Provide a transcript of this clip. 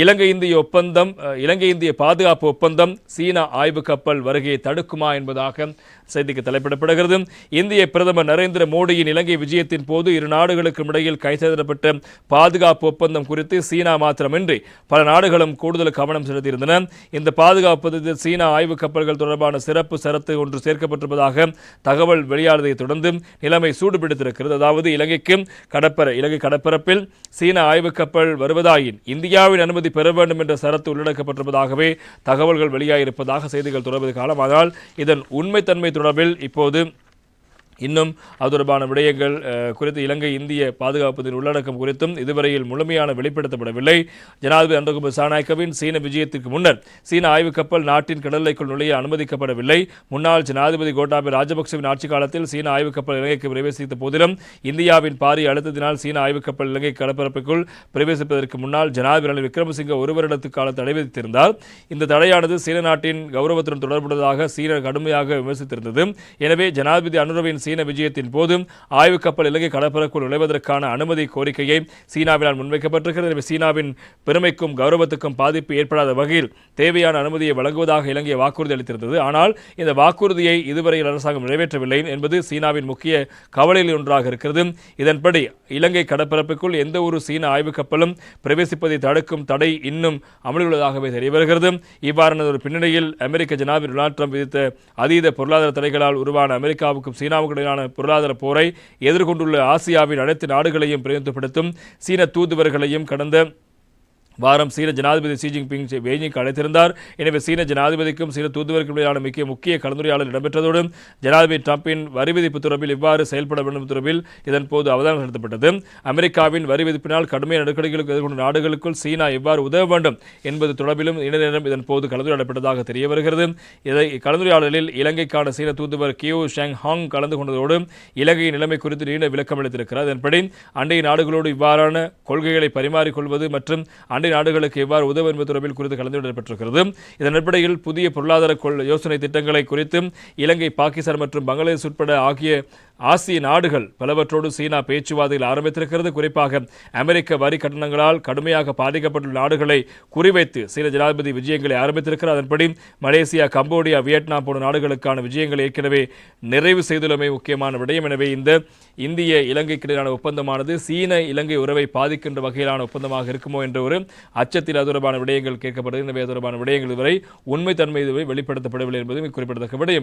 இலங்கை இந்திய ஒப்பந்தம் இலங்கை இந்திய பாதுகாப்பு ஒப்பந்தம் சீனா ஆய்வு கப்பல் வருகையை தடுக்குமா என்பதாக செய்திக்கு தலைப்பிடப்படுகிறது. இந்திய பிரதமர் நரேந்திர மோடியின் இலங்கை விஜயத்தின் போது இரு நாடுகளுக்கும் இடையில் கைச்சேதப்பட்ட பாதுகாப்பு ஒப்பந்தம் குறித்து சீனா மாத்திரமின்றி பல நாடுகளும் கூடுதல் கவனம் செலுத்தியிருந்தன. இந்த பாதுகாப்பு ஒப்பந்தத்தில் சீனா ஆய்வு கப்பல்கள் தொடர்பான சிறப்பு சரத்து ஒன்று சேர்க்கப்பட்டிருப்பதாக தகவல் வெளியானதை தொடர்ந்து நிலைமை சூடுபிடித்திருக்கிறது. அதாவது இலங்கைக்கு கடற்பர இலங்கை கடற்பரப்பில் சீன ஆய்வு கப்பல் வருவதாயின் இந்தியாவின் அனுமதி பெற வேண்டும் என்ற சரத்து உள்ளடக்கப்பட்டிருப்பதாகவே தகவல்கள் வெளியாகியிருப்பதாக செய்திகள் தொடர்பது காலம். ஆனால் இதன் உண்மைத்தன்மை தொடர்பில் இப்போது இன்னும் அது தொடர்பான விடயங்கள் குறித்து இலங்கை இந்திய பாதுகாப்பதின் உள்ளடக்கம் குறித்தும் இதுவரையில் முழுமையான வெளிப்படுத்தப்படவில்லை. ஜனாதிபதி அன்றகுமார் சாநாயக்கவின் சீன விஜயத்திற்கு முன்னர் சீன ஆய்வு கப்பல் நாட்டின் கடலைக்குள் நுழைய அனுமதிக்கப்படவில்லை. முன்னாள் ஜனாதிபதி கோட்டாபய ராஜபக்சவின் ஆட்சி காலத்தில் சீன ஆய்வு கப்பல் இலங்கைக்கு பிரவேசித்த போதிலும் இந்தியாவின் பாரிய அழுத்தத்தினால் சீன ஆய்வு கப்பல் இலங்கை கடற்பரப்புக்குள் பிரவேசிப்பதற்கு முன்னால் ஜனாதிபதி ரணில் விக்ரமசிங்க ஒரு வருடத்து கால தடை விதித்திருந்தார் இந்த தடையானது சீன நாட்டின் கௌரவத்துடன் தொடர்புடையதாக சீன கடுமையாக விமர்சித்திருந்தது. எனவே ஜனாதிபதி அனுரவின் சீன விஜயத்தின் போது ஆய்வு கப்பல் இலங்கை கடற்பரப்புக்குள் நுழைவதற்கான அனுமதி கோரிக்கையை சீனாவினால் முன்வைக்கப்பட்டிருக்கிறது. எனவே சீனாவின் பெருமைக்கும் கௌரவத்துக்கும் பாதிப்பு ஏற்படாத வகையில் தேவையான அனுமதியை வழங்குவதாக இலங்கை வாக்குறுதி அளித்திருந்தது. ஆனால் இந்த வாக்குறுதியை இதுவரையில் அரசாங்கம் நிறைவேற்றவில்லை என்பது சீனாவின் முக்கிய கவலையில் ஒன்றாக இருக்கிறது. இதன்படி இலங்கை கடற்பரப்புக்குள் எந்த ஒரு சீன ஆய்வு கப்பலும் பிரவேசிப்பதை தடுக்கும் தடை இன்னும் அமலில் உள்ளதாகவே தெரியவருகிறது. இவ்வாறான ஒரு பின்னணியில் அமெரிக்க ஜனாதிபதி டொனால்ட் ட்ரம்ப் விதித்த அதீத பொருளாதார தடைகளால் உருவான அமெரிக்காவுக்கும் சீனாவுக்கும் இடையிலான பொருளாதார போரை எதிர்கொண்டுள்ள ஆசியாவின் அனைத்து நாடுகளையும் பிரதிநிதித்துவப்படுத்தும் சீன தூதுவர்களையும் கடந்த வாரம் சீன ஜனாதிபதி ஷி ஜின்பிங் பெய்ஜிங்க்கு அழைத்திருந்தார். எனவே சீன ஜனாதிபதிக்கும் சீன தூதுவருக்கும் இடையிலான முக்கிய முக்கிய கலந்துரையாடல் இடம்பெற்றதோடு ஜனாதிபதி டிரம்பின் வரி விதிப்பு தொடர்பில் இவ்வாறு செயல்பட வேண்டும் தொடர்பில் இதன் போது அவதானம் நடத்தப்பட்டது. அமெரிக்காவின் வரி விதிப்பினால் கடுமையான நெருக்கடிகளுக்கு எதிர்கொண்ட நாடுகளுக்குள் சீனா எவ்வாறு உதவ வேண்டும் என்பது தொடர்பிலும் இணையம் இதன் போது கலந்துரையாடப்பட்டதாக தெரிய வருகிறது. இதை கலந்துரையாடலில் இலங்கைக்கான சீன தூதுவர் கியூ ஷேங் ஹாங் கலந்து கொண்டதோடு இலங்கையின் நிலைமை குறித்து நீண்ட விளக்கம் அளித்திருக்கிறார். இதன்படி அண்டை நாடுகளோடு இவ்வாறான கொள்கைகளை பரிமாறிக்கொள்வது மற்றும் அண்டை நாடுகளுக்கு எவ்வாறு உதவும் என்பது தொடர்பில் குறித்து கலந்துரையாடப்பட்டிருக்கிறது இதன் அடிப்படையில் புதிய பொருளாதார யோசனை திட்டங்களை குறித்து இலங்கை பாகிஸ்தான் மற்றும் பங்களாதேஷ் உட்பட ஆகிய ஆசிய நாடுகள் பலவற்றோடு சீனா பேச்சுவார்த்தைகள் ஆரம்பித்திருக்கிறது. குறிப்பாக அமெரிக்க வரி கட்டணங்களால் கடுமையாக பாதிக்கப்பட்டுள்ள நாடுகளை குறிவைத்து சீன ஜனாதிபதி விஜயங்களை ஆரம்பித்திருக்கிறார். அதன்படி மலேசியா கம்போடியா வியட்நாம் போன்ற நாடுகளுக்கான விஜயங்களை ஏற்கனவே நிறைவு செய்துள்ளமை முக்கியமான விடயம். எனவே இந்த இந்திய இலங்கைக்கு இடையிலான ஒப்பந்தமானது சீன இலங்கை உறவை பாதிக்கின்ற வகையிலான ஒப்பந்தமாக இருக்குமோ என்ற ஒரு அச்சத்தில் அது தொடர்பான விடயங்கள் கேட்கப்படுகிறது. எனவே அது தொடர்பான விடயங்கள் இதுவரை உண்மைத்தன்மை இதுவரை வெளிப்படுத்தப்படவில்லை என்பதும் குறிப்பிடத்தக்க விடயம்.